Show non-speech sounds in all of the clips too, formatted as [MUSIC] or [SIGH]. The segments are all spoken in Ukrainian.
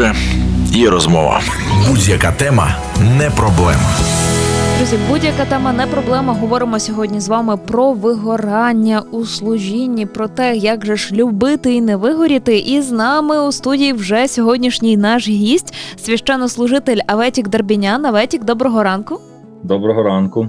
вже і розмова. Будь-яка тема не проблема. Друзі, будь-яка тема не проблема. Говоримо сьогодні з вами про вигорання у служінні, про те, як же ж любити і не вигоріти. І з нами у студії вже сьогоднішній наш гість, священнослужитель Аветік Дарбінян. Аветік, доброго ранку. Доброго ранку.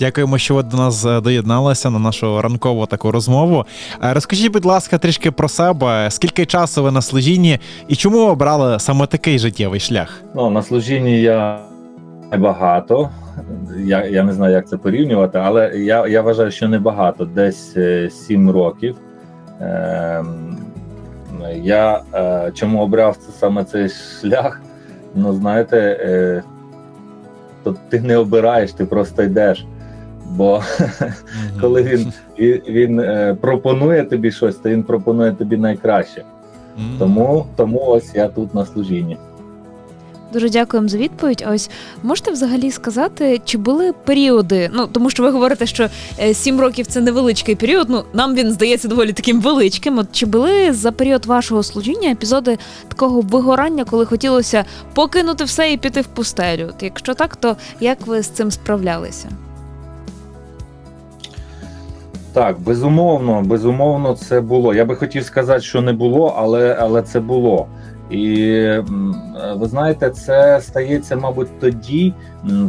Дякуємо, що ви до нас е, доєдналися на нашу ранкову таку розмову. Е, Розкажіть, будь ласка, трішки про себе. Скільки часу ви на служінні і чому ви обрали саме такий життєвий шлях? Ну, на служінні я небагато. Я, я не знаю, як це порівнювати, але я, я вважаю, що небагато, десь е, 7 років. Ем, я е, чому обрав це, саме цей шлях? Ну, знаєте, е, то ти не обираєш, ти просто йдеш. Бо коли він, він, він е, пропонує тобі щось, то він пропонує тобі найкраще. Тому, тому ось я тут на служінні. Дуже дякуємо за відповідь. А Ось можете взагалі сказати, чи були періоди? Ну тому що ви говорите, що е, сім років це невеличкий період. Ну нам він здається доволі таким величким. От чи були за період вашого служіння епізоди такого вигорання, коли хотілося покинути все і піти в пустелю? От якщо так, то як ви з цим справлялися? Так, безумовно, безумовно, це було. Я би хотів сказати, що не було, але, але це було. І е, ви знаєте, це стається, мабуть, тоді,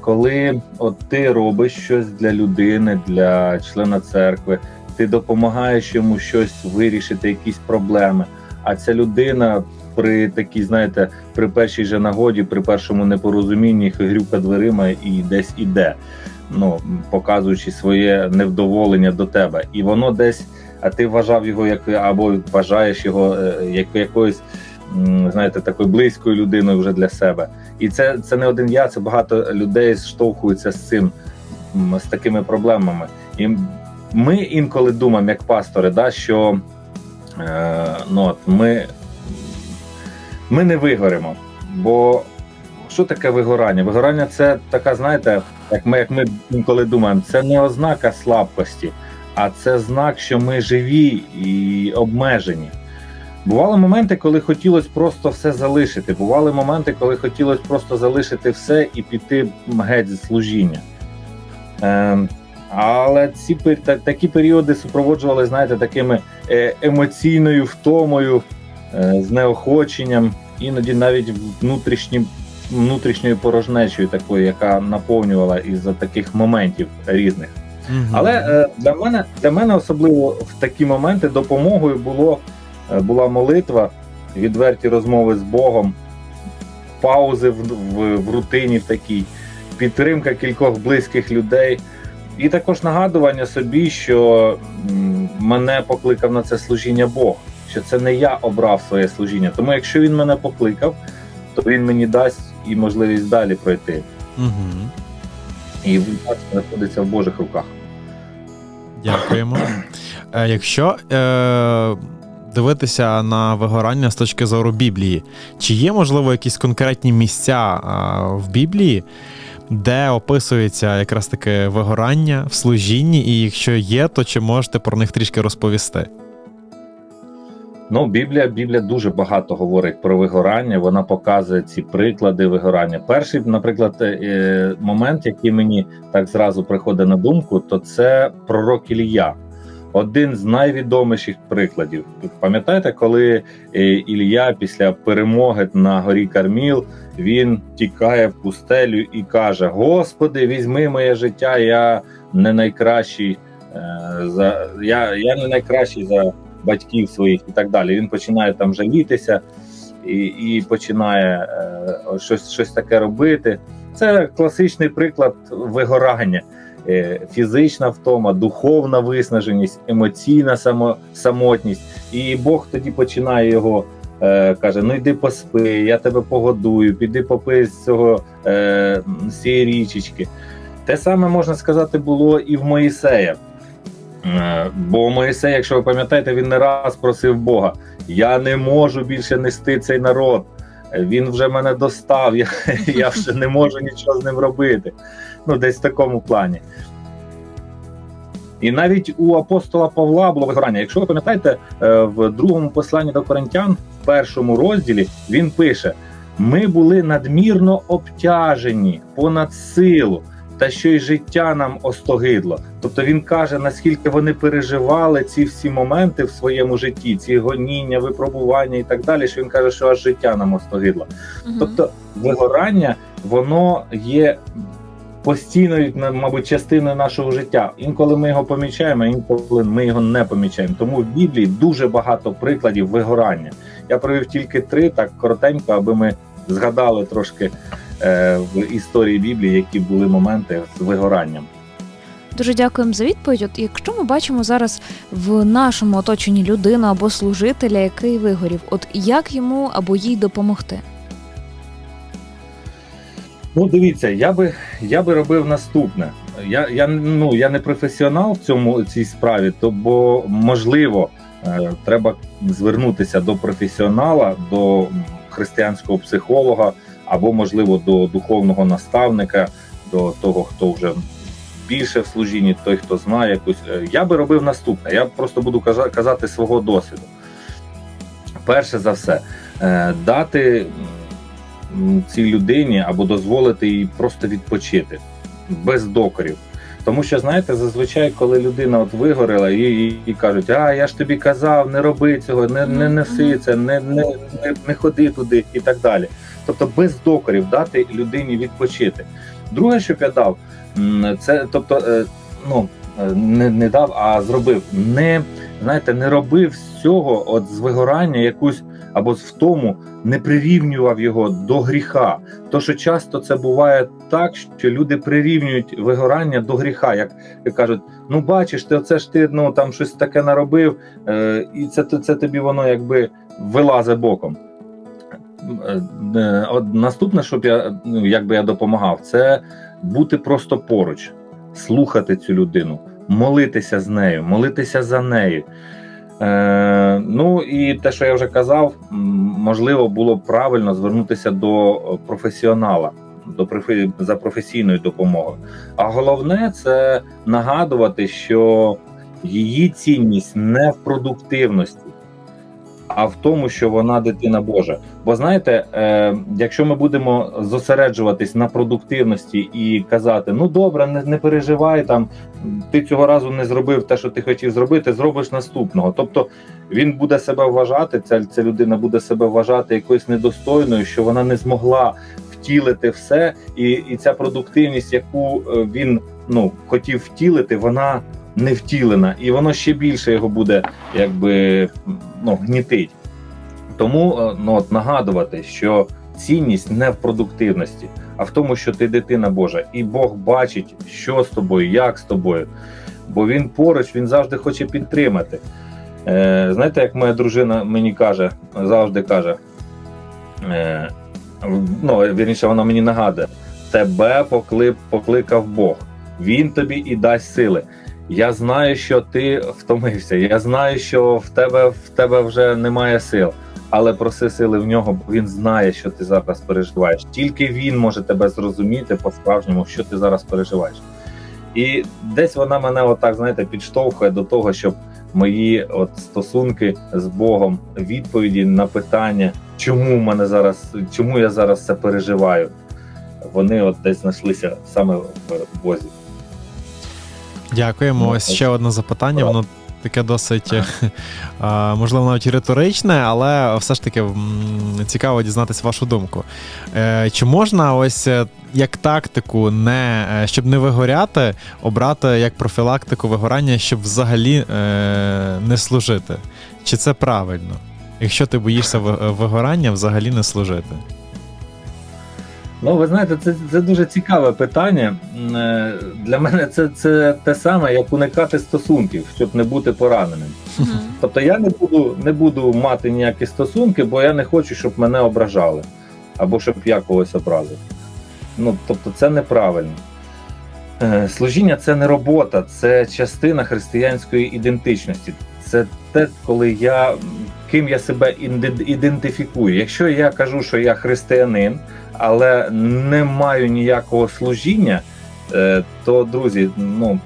коли от ти робиш щось для людини, для члена церкви, ти допомагаєш йому щось вирішити, якісь проблеми. А ця людина при такій, знаєте, при першій же нагоді, при першому непорозумінні грюка дверима і десь іде ну показуючи своє невдоволення до тебе, і воно десь, а ти вважав його як або вважаєш його е, як якоюсь, знаєте, такою близькою людиною вже для себе. І це, це не один я, це багато людей зштовхуються з цим, з такими проблемами. І ми інколи думаємо, як пастори, да, що е, ну, от, ми, ми не вигоримо. Бо що таке вигорання? Вигорання це така, знаєте, як ми, як ми інколи думаємо, це не ознака слабкості, а це знак, що ми живі і обмежені. Бували моменти, коли хотілося просто все залишити. Бували моменти, коли хотілося просто залишити все і піти геть з служіння. Ем, але ці та- такі періоди супроводжували, знаєте, такими е, емоційною втомою, е, знеохоченням, іноді навіть внутрішнім внутрішньою порожнечою, такою, яка наповнювала із-за таких моментів різних. Мгм. Але е, для мене для мене особливо в такі моменти допомогою було е, була молитва, відверті розмови з Богом, паузи в, в, в рутині в такій, підтримка кількох близьких людей. І також нагадування собі, що мене покликав на це служіння Бог, що це не я обрав своє служіння. Тому якщо він мене покликав, то він мені дасть і можливість далі пройти. Мгм. І результат знаходиться в Божих руках. Дякуємо. Е, Якщо е, дивитися на вигорання з точки зору Біблії, чи є, можливо, якісь конкретні місця в Біблії, де описується якраз таке вигорання в служінні, і якщо є, то чи можете про них трішки розповісти? Ну, Біблія, Біблія дуже багато говорить про вигорання. Вона показує ці приклади вигорання. Перший, наприклад, е, момент, який мені так зразу приходить на думку, то це пророк Ілія. Один з найвідоміших прикладів. Пам'ятаєте, коли е, Ілія після перемоги на горі Карміл він тікає в пустелю і каже: Господи, візьми моє життя, я не найкращий е, за я, я не найкращий за батьків своїх і так далі. Він починає там жалітися і, і починає е, щось, щось таке робити. Це класичний приклад вигорання. Е, Фізична втома, духовна виснаженість, емоційна само, самотність. І Бог тоді починає його е, каже: Ну йди поспи, я тебе погодую, піди попи з цього е, з цієї річечки. Те саме можна сказати було і в Моїсея. Е, Бо Моїсей, якщо ви пам'ятаєте, він не раз просив Бога: я не можу більше нести цей народ. Він вже мене достав, я, [LAUGHS] я вже не можу нічого з ним робити. Ну, десь в такому плані. І навіть у апостола Павла було вигорання. Якщо ви пам'ятаєте, е, в другому посланні до Коринтян, в першому розділі він пише: ми були надмірно обтяжені понад силу, та що й життя нам остогидло. Тобто він каже, наскільки вони переживали ці всі моменти в своєму житті, ці гоніння, випробування і так далі. Що він каже, що аж життя нам остогидло. Мгм. Тобто вигорання воно є постійною, на- мабуть, частиною нашого життя. Інколи ми його помічаємо, інколи ми його не помічаємо. Тому в Біблії дуже багато прикладів вигорання. Я привів тільки три, так коротенько, аби ми згадали трошки е, в історії Біблії, які були моменти з вигоранням. Дуже дякуємо за відповідь. От якщо ми бачимо зараз в нашому оточенні людину або служителя, який вигорів, от як йому або їй допомогти? Ну, дивіться, я би я би робив наступне. Я, я ну я не професіонал в цьому цій справі, то бо можливо е, треба звернутися до професіонала, до християнського психолога, або можливо до духовного наставника, до того, хто вже більше в служінні, той, хто знає якусь. Е, Я би робив наступне. Я просто буду каза- казати свого досвіду. Перше за все, е, дати цій людині або дозволити їй просто відпочити без докорів. Тому що, знаєте, зазвичай, коли людина от вигорела, їй, їй кажуть, а я ж тобі казав, не роби цього, не, не неси це, не, не, не, не ходи туди і так далі. Тобто без докорів дати людині відпочити. Друге, що б я дав, це тобто, е, ну, е, не, не дав, а зробив. Не знаєте, не робив з цього от з вигорання якусь або з втому, не прирівнював його до гріха. То що часто це буває так, що люди прирівнюють вигорання до гріха, як, як кажуть: ну бачиш, ти оце ж ти ну там щось таке наробив, е, і це, це тобі воно якби вилазе боком. Е, е, От наступне, щоб я ну, якби я допомагав, це бути просто поруч, слухати цю людину, молитися з нею, молитися за нею. Е, ну і те, що я вже казав, можливо, було б правильно звернутися до е, професіонала, до за професійною допомогою. А головне це нагадувати, що її цінність не в продуктивності, а в тому, що вона дитина Божа. Бо знаєте, е, якщо ми будемо зосереджуватись на продуктивності і казати: ну добре, не, не переживай там, ти цього разу не зробив те, що ти хотів зробити, зробиш наступного. Тобто він буде себе вважати, ця, ця людина буде себе вважати якоюсь недостойною, що вона не змогла втілити все, і, і ця продуктивність, яку е, він ну хотів втілити, вона не втілена, і воно ще більше його буде якби ну, гнітить. Тому е, ну, от, нагадувати, що цінність не в продуктивності, а в тому, що ти дитина Божа, і Бог бачить, що з тобою, як з тобою. Бо він поруч, він завжди хоче підтримати. Е, знаєте, як моя дружина мені каже, завжди каже: е, ну, вірніше, вона мені нагадує: тебе покли, покликав Бог, він тобі і дасть сили. Я знаю, що ти втомився. Я знаю, що в тебе в тебе вже немає сил, але проси сили в нього, бо він знає, що ти зараз переживаєш. Тільки він може тебе зрозуміти по-справжньому, що ти зараз переживаєш. І десь вона мене отак, знаєте, підштовхує до того, щоб мої от стосунки з Богом, відповіді на питання, чому мене зараз, чому я зараз це переживаю, вони от десь знайшлися саме в Бозі. Дякуємо. Ну, Ось ще одне запитання. Воно таке досить, [LAUGHS] можливо, навіть риторичне, але все ж таки цікаво дізнатися вашу думку. Е, Чи можна ось е, як тактику, не, е, щоб не вигоряти, обрати як профілактику вигорання, щоб взагалі не служити? Чи це правильно? Якщо ти боїшся вигорання, взагалі не служити? Ну, ви знаєте, це, це дуже цікаве питання. Е, Для мене це, це те саме, як уникати стосунків, щоб не бути пораненим. Мгм. Тобто я не буду, не буду мати ніякі стосунки, бо я не хочу, щоб мене ображали, або щоб я когось образив. Ну, тобто, це неправильно. Е, Служіння це не робота, це частина християнської ідентичності. Це те, коли я ким я себе ідентифікую. Якщо я кажу, що я християнин, але не маю ніякого служіння, е, то друзі, ну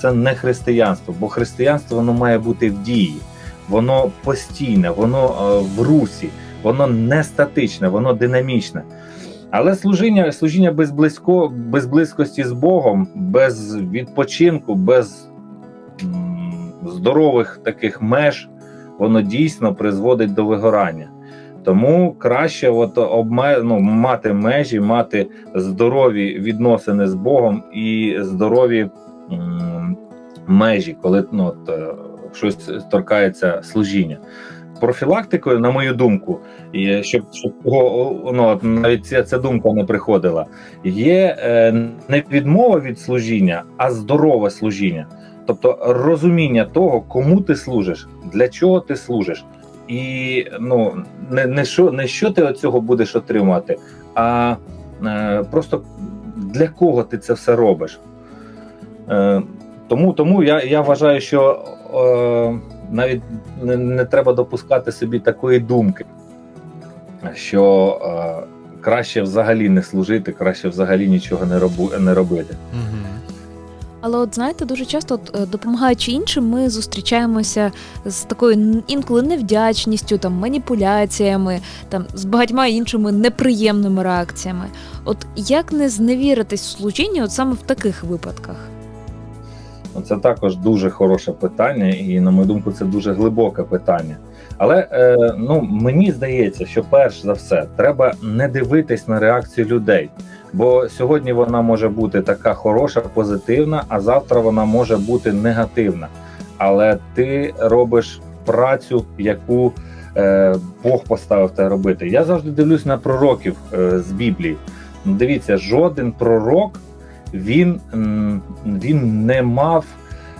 це не християнство, бо християнство воно має бути в дії, воно постійне, воно е, в русі, воно не статичне, воно динамічне. Але служіння, служіння без близько, без близькості з Богом, без відпочинку, без здорових таких меж, воно дійсно призводить до вигорання. Тому краще от обме, ну, мати межі, мати здорові відносини з Богом і здорові м, межі, коли ну, от, е, щось торкається служіння. Профілактикою, на мою думку, і щоб, щоб ну, навіть ця, ця думка не приходила, є е, не відмова від служіння, а здорове служіння. Тобто розуміння того, кому ти служиш, для чого ти служиш, і ну не, не що не що ти від цього будеш отримувати, а е, просто для кого ти це все робиш. Е, тому, тому я, я вважаю, що е, навіть не, не треба допускати собі такої думки, що е, краще взагалі не служити, краще взагалі нічого не, робу, не робити. Угу. Але от знаєте, дуже часто, от, е, допомагаючи іншим, ми зустрічаємося з такою інколи невдячністю, там маніпуляціями, там з багатьма іншими неприємними реакціями. От як не зневіритись в служінні, от саме в таких випадках? Ну, Це також дуже хороше питання, і на мою думку, це дуже глибоке питання. Але е, ну мені здається, що перш за все треба не дивитись на реакцію людей. Бо сьогодні вона може бути така хороша, позитивна, а завтра вона може бути негативна. Але ти робиш працю, яку е, Бог поставив тебе робити. Я завжди дивлюсь на пророків е, з Біблії. Ну, Дивіться, жоден пророк він, він не мав,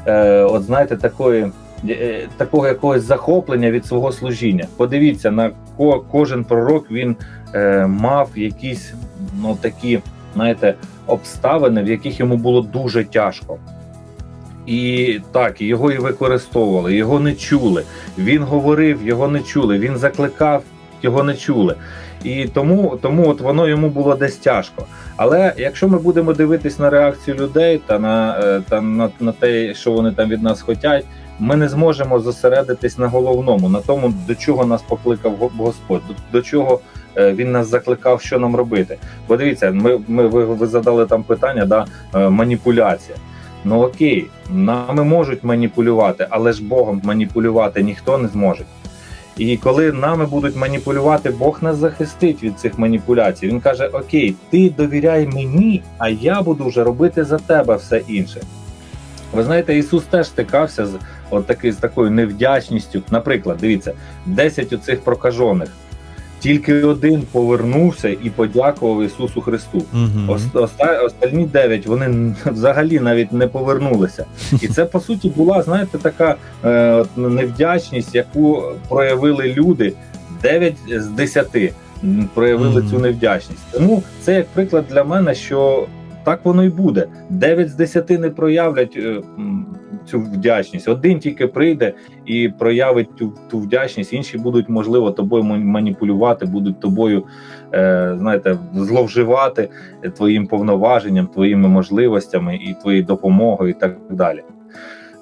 е, от знаєте, такої. е, Такого якогось захоплення від свого служіння. Подивіться, на ко, кожен пророк він е, мав якісь ну такі, знаєте, обставини, в яких йому було дуже тяжко. І так, його і використовували, його не чули. Він говорив, його не чули. Він закликав, його не чули. І тому, тому от воно йому було десь тяжко. Але якщо ми будемо дивитись на реакцію людей та на, е, та на, на те, що вони там від нас хочуть, ми не зможемо зосередитись на головному, на тому, до чого нас покликав Господь, до, до чого він нас закликав, що нам робити. Бо дивіться, ми, ми ви, ви задали там питання, да, е, маніпуляція. Ну окей, нами можуть маніпулювати, але ж Богом маніпулювати ніхто не зможе. І коли нами будуть маніпулювати, Бог нас захистить від цих маніпуляцій. Він каже: Окей, ти довіряй мені, а я буду вже робити за тебе все інше. Ви знаєте, Ісус теж стикався з от таки, з такою невдячністю. Наприклад, дивіться, 10 оцих прокажених. Тільки один повернувся і подякував Ісусу Христу. Угу. Оста- Остальні дев'ять вони взагалі навіть не повернулися. І це по суті була, знаєте, така е, невдячність, яку проявили люди. Дев'ять з десяти проявили угу. цю невдячність. Тому це як приклад для мене, що так воно і буде. Дев'ять з десяти не проявлять е, цю вдячність. Один тільки прийде і проявить ту, ту вдячність. Інші будуть, можливо, тобою ма- маніпулювати, будуть тобою, е, знаєте, зловживати е, твоїм повноваженням, твоїми можливостями і твоєю допомогою, і так далі.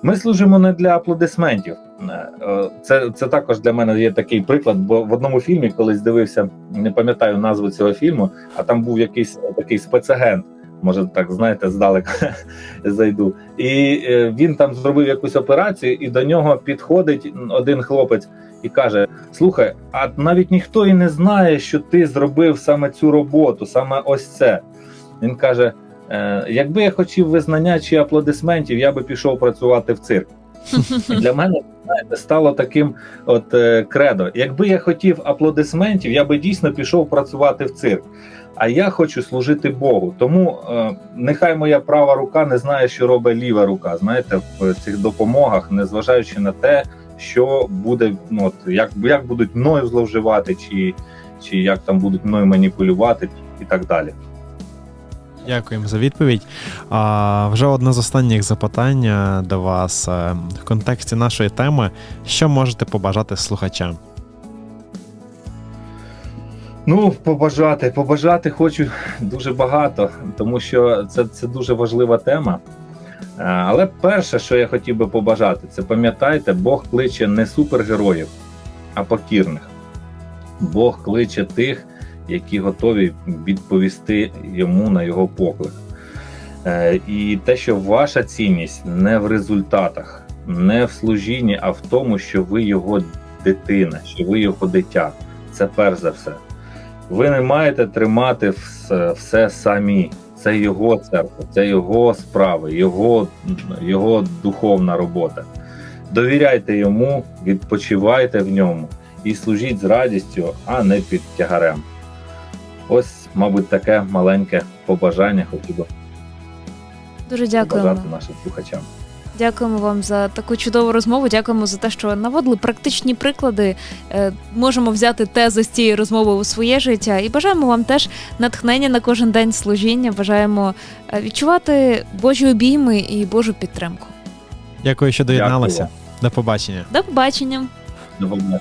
Ми служимо не для аплодисментів. Е, Це, це також для мене є такий приклад, бо в одному фільмі колись дивився, не пам'ятаю назву цього фільму, а там був якийсь такий спецагент. Може, так знаєте, здалека [LAUGHS] зайду. І е, він там зробив якусь операцію, і до нього підходить один хлопець і каже: Слухай, а навіть ніхто і не знає, що ти зробив саме цю роботу, саме ось це. Він каже: е, якби я хотів визнання чи аплодисментів, я би пішов працювати в цирк. [LAUGHS] Для мене знаєте, стало таким от е, кредо. Якби я хотів аплодисментів, я би дійсно пішов працювати в цирк. А я хочу служити Богу. Тому е, нехай моя права рука не знає, що робить ліва рука. Знаєте, в цих допомогах, незважаючи на те, що буде, ну от як, як будуть мною зловживати, чи, чи як там будуть мною маніпулювати, і так далі. Дякуємо за відповідь. А, вже одне з останніх запитань е, до вас Е, в контексті нашої теми. Що можете побажати слухачам? Ну, побажати, побажати хочу дуже багато, тому що це, це дуже важлива тема. Е, Але перше, що я хотів би побажати, це пам'ятайте, Бог кличе не супергероїв, а покірних. Бог кличе тих, які готові відповісти йому на його поклик. Е, І те, що ваша цінність не в результатах, не в служінні, а в тому, що ви його дитина, що ви його дитя. Це перш за все. Ви не маєте тримати все, все самі. Це його церква, це його справи, його, його духовна робота. Довіряйте йому, відпочивайте в ньому і служіть з радістю, а не під тягарем. Ось, мабуть, таке маленьке побажання хотів би Дуже побажати нашим слухачам. Дякуємо вам за таку чудову розмову. Дякуємо за те, що наводили практичні приклади. Е, Можемо взяти тези з цієї розмови у своє життя. І бажаємо вам теж натхнення на кожен день служіння. Бажаємо е, відчувати Божі обійми і Божу підтримку. Дякую, що доєдналися. Дякую До побачення. До побачення. До побачення.